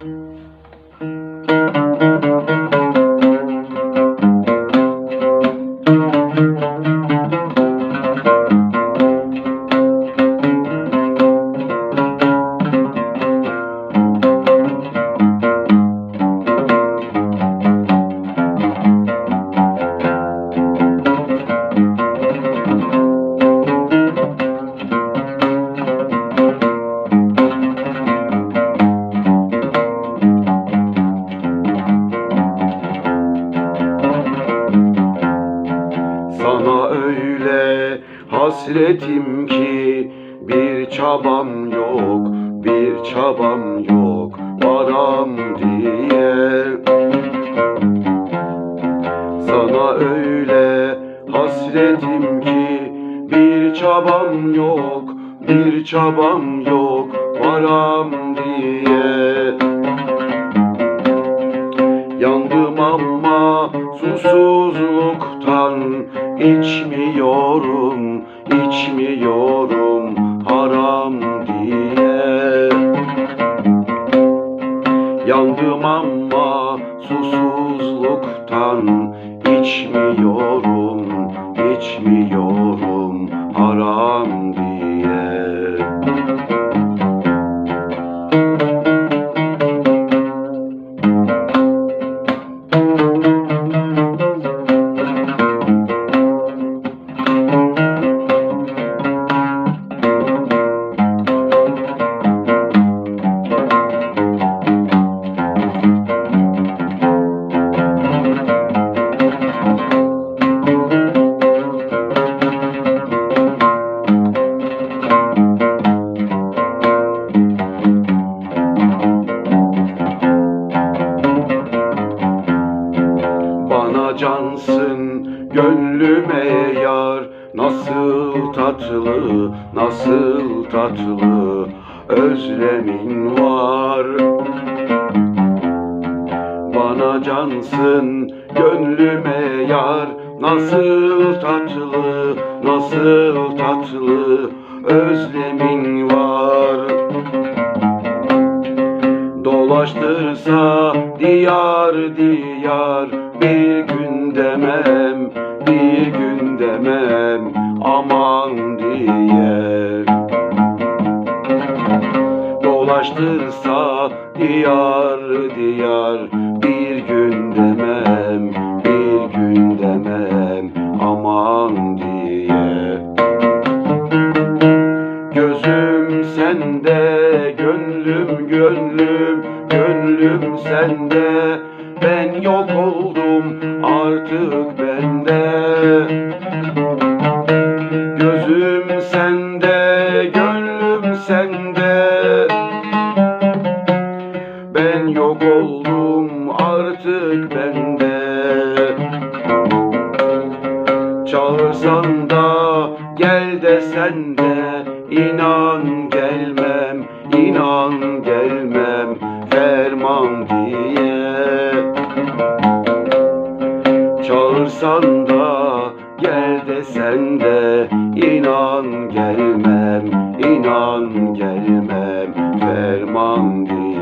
Sana hasretim ki bir çabam yok, bir çabam yok varam diye. Sana öyle hasretim ki bir çabam yok, bir çabam yok varam diye. Ama susuzluktan içmiyorum, içmiyorum haram diye. Yandım ama susuzluktan içmiyorum, içmiyorum haram diye. Bana cansın gönlüme yar. Nasıl tatlı, nasıl tatlı Özlemin var. Bana cansın gönlüme yar. Nasıl tatlı, nasıl tatlı Özlemin var. Dolaştırsa diyar diyar bir gün demem bir gün demem aman diye. Dolaştırsa diyar diyar bir gün demem bir gün demem aman diye. Gözüm sende, gönlüm gönlüm, gönlüm sende Ben yok oldum artık bende. Gözüm sende, gönlüm sende. Ben yok oldum artık bende. Çağırsan da gel desen de inan gelmem, inan Sorsan da gel desen de inan gelmem, inan gelmem ferman değil.